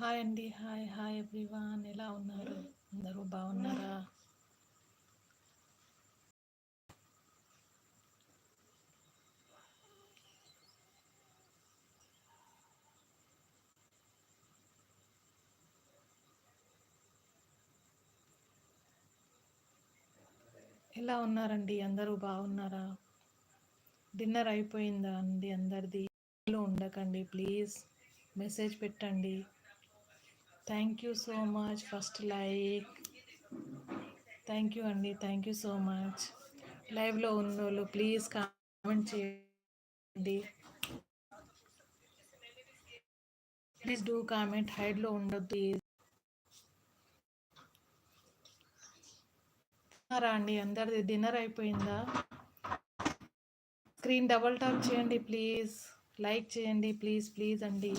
Hi అండి hi hi everyone ఎలా ఉన్నారు? అందరూ బాగున్నారా? ఎలా ఉన్నారండి? అందరూ బాగున్నారా? డిన్నర్ అయిపోయిందా అండి అందరిది? ఉండకండి ప్లీజ్. మెసేజ్ పెట్టండి. Thank you so much first like thank you అండి థ్యాంక్ యూ సో మచ్ లైవ్లో ఉన్నోళ్ళు ప్లీజ్ కామెంట్ చేయండి. ప్లీజ్ డూ కామెంట్ హైడ్లో ఉండొద్దు. రా అండి? అందరిది డిన్నర్ అయిపోయిందా? స్క్రీన్ డబల్ టాప్ చేయండి ప్లీజ్ లైక్ చేయండి ప్లీజ్ ప్లీజ్ అండి.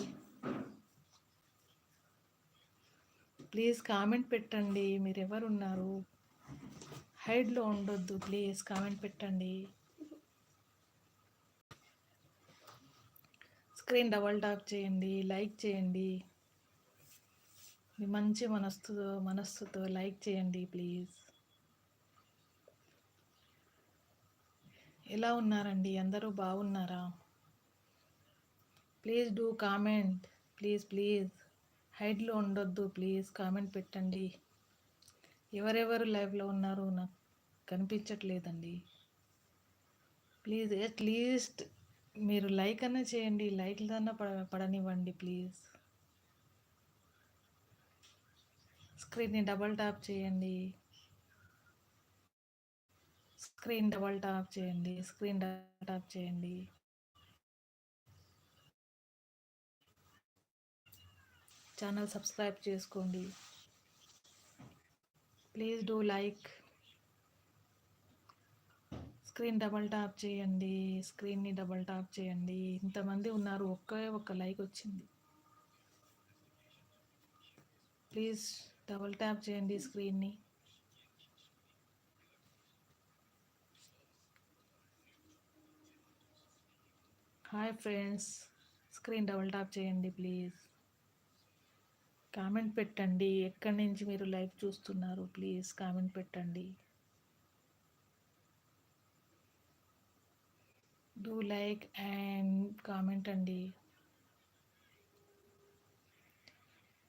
ప్లీజ్ కామెంట్ పెట్టండి. మీరు ఎవరున్నారు హైడ్లో ఉండొద్దు. ప్లీజ్ కామెంట్ పెట్టండి. స్క్రీన్ డబల్ టాప్ చేయండి. లైక్ చేయండి. మీ మంచి మనస్సుతో మనస్సుతో లైక్ చేయండి ప్లీజ్. ఎలా ఉన్నారండి? అందరూ బాగున్నారా? Please do comment. Please please. హైడ్లో ఉండొద్దు ప్లీజ్ కామెంట్ పెట్టండి. ఎవరెవరు లైవ్లో ఉన్నారు నాకు కనిపించట్లేదండి. ప్లీజ్ అట్లీస్ట్ మీరు లైక్ అన్నా చేయండి లైక్లన్నా పడ పడనివ్వండి ప్లీజ్. స్క్రీన్ని డబల్ టాప్ చేయండి. స్క్రీన్ డబల్ టాప్ చేయండి స్క్రీన్ డబల్ టాప్ చేయండి. ఛానల్ సబ్స్క్రైబ్ చేసుకోండి. Please do like. Screen double tap చేయండి. స్క్రీన్ని డబల్ టాప్ చేయండి. ఇంతమంది ఉన్నారు ఒకే ఒక్క లైక్ వచ్చింది. ప్లీజ్ డబల్ ట్యాప్ చేయండి స్క్రీన్ని. Hi friends screen double tap చేయండి ప్లీజ్. కామెంట్ పెట్టండి. ఎక్కడి నుంచి మీరు లైవ్ చూస్తున్నారు? ప్లీజ్ కామెంట్ పెట్టండి. డూ లైక్ అండ్ కామెంట్ అండి.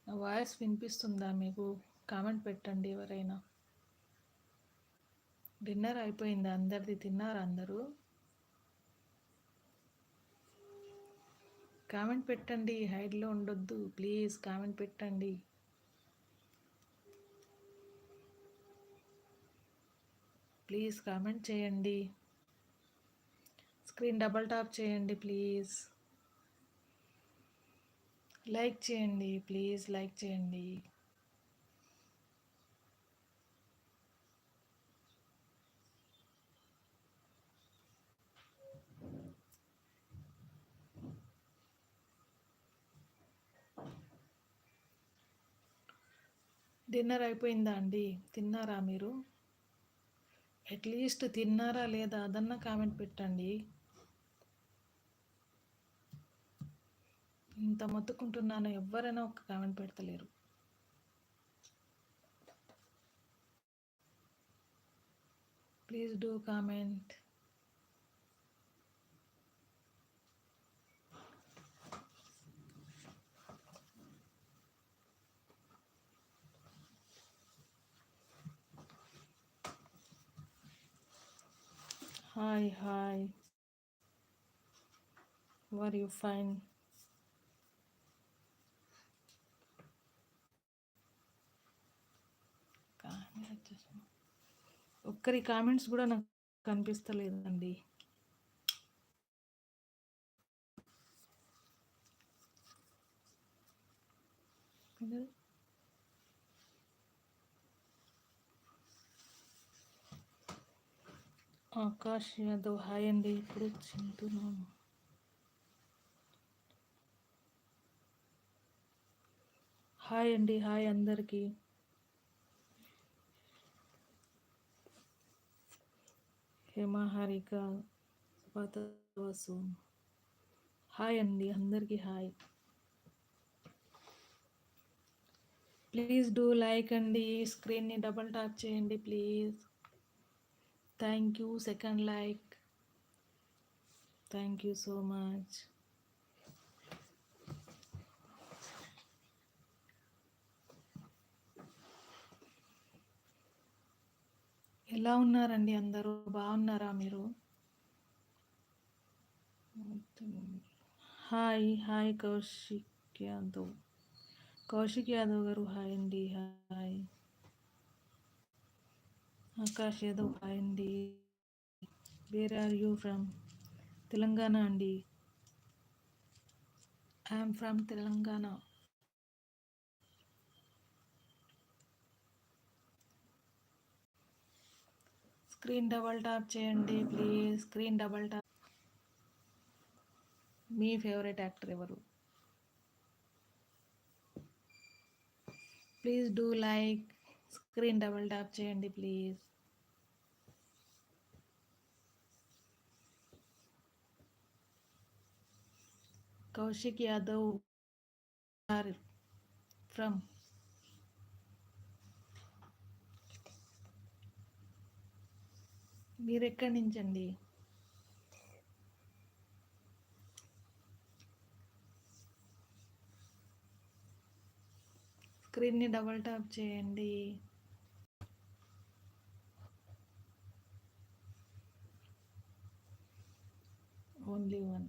నా వాయిస్ వినిపిస్తుందా మీకు? కామెంట్ పెట్టండి ఎవరైనా. డిన్నర్ అయిపోయిందా. అందరిది తిన్నారా అందరూ? కామెంట్ పెట్టండి హైడ్లో ఉండొద్దు. ప్లీజ్ కామెంట్ పెట్టండి. ప్లీజ్ కామెంట్ చేయండి. స్క్రీన్ డబల్ టాప్ చేయండి ప్లీజ్ లైక్ చేయండి ప్లీజ్ లైక్ చేయండి. డిన్నర్ అయిపోయిందా అండి? తిన్నారా మీరు? అట్లీస్ట్ తిన్నారా లేదా? అదన్నా కామెంట్ పెట్టండి. ఇంత మొత్తుకుంటున్నాను ఎవరైనా ఒక comment పెడతలేరు. Please do comment hi hi where you fine ఒక్కరి కామెంట్స్ కూడా నాకు కనిపిస్తలేదండి. ఆకాష్ యాదవ్ హాయ్ అండి. ఇప్పుడు తింటున్నాను. హాయ్ అండి హాయ్ అందరికీ. హేమహారిక హారిక హాయ్ అండి అందరికీ హాయ్. ప్లీజ్ డూ లైక్ అండి స్క్రీన్ని డబల్ ట్యాప్ చేయండి please. Thank you second like thank you so much ఎలా ఉన్నారండి అందరూ? బాగున్నారా మీరు? Hi hi Kaushik Yadav Kaushik Yadav garu hi అండి హాయ్ ఆకాష్ యాదవ్ హాయ్ అండి. Where are you from Telangana అండి. I'm from Telangana. Screen double tap చేయండి ప్లీజ్ స్క్రీన్ డబల్ టాప్ మీ ఫేవరెట్ యాక్టర్ ఎవరు? Please do like screen double tap చేయండి please. Kaushik Yadav from మీరు ఎక్కడి నుంచి అండి స్క్రీన్ని డబల్ ట్యాప్ చేయండి. only one.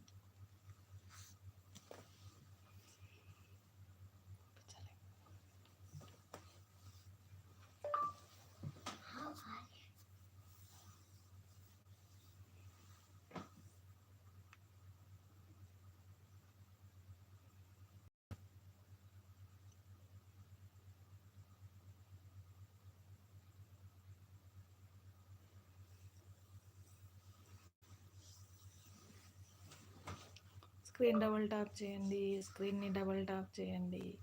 Screen double tap చేయండి స్క్రీన్ని డబల్ టాప్ చేయండి.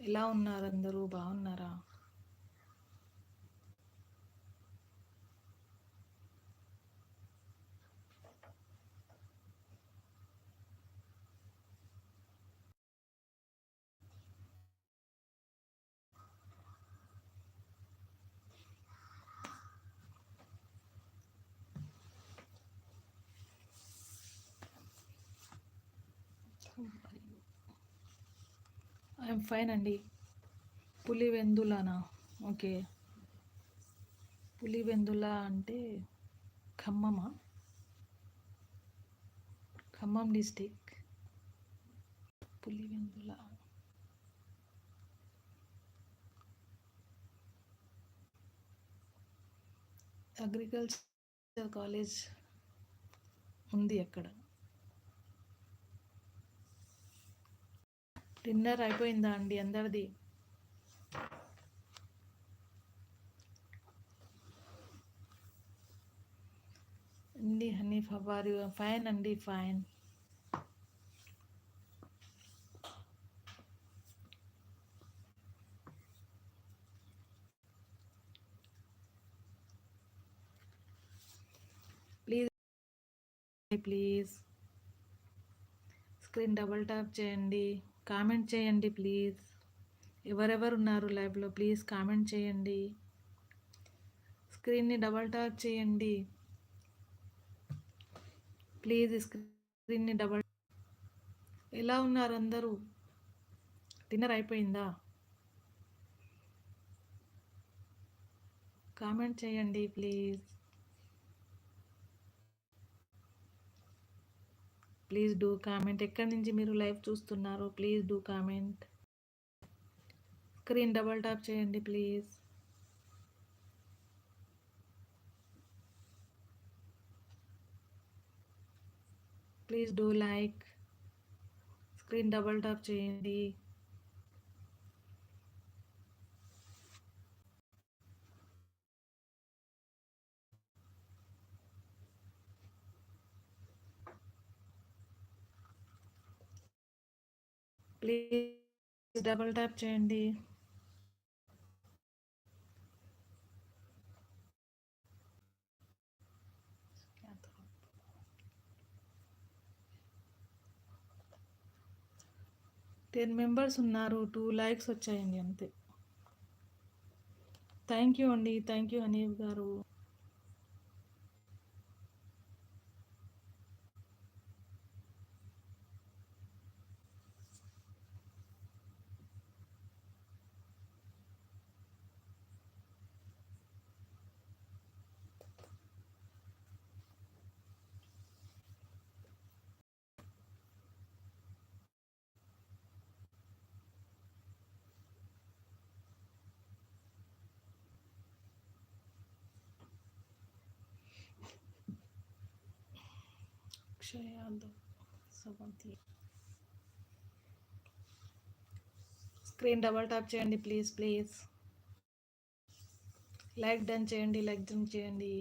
ఎలా ఉన్నారు అందరూ? బాగున్నారా? ఐఎమ్ ఫైన్ అండి. పులివెందులనా? ఓకే. పులివెందుల అంటే ఖమ్మమా? Khammam district. Pulivendula. Agriculture college ఉంది అక్కడ. డిన్నర్ అయిపోయిందా అండి అందరిది? అండి హనీఫ్ హవార్ ఫైన్ అండి fine. Please please. Screen double tap చేయండి. కామెంట్ చేయండి ప్లీజ్. ఎవరెవరు ఉన్నారు లైవ్లో ప్లీజ్ కామెంట్ చేయండి. స్క్రీన్ని డబల్ టాప్ చేయండి. ప్లీజ్ స్క్రీన్ని డబల్ ఎలా ఉన్నారు అందరూ? డిన్నర్ అయిపోయిందా? కామెంట్ చేయండి ప్లీజ్. Please do comment. ఎక్కడి నుంచి మీరు లైవ్ చూస్తున్నారు? Please do comment. Screen double tap చేయండి please. Please do like. Screen double tap చేయండి. ప్లీజ్ డబల్ ట్యాప్ చేయండి. టెన్ మెంబర్స్ ఉన్నారు టూ లైక్స్ వచ్చాయండి అంతే. థ్యాంక్ యూ అండి thank you Hanif garu. Akshay Yadav screen double tap చేయండి please please like done చేయండి like done చేయండి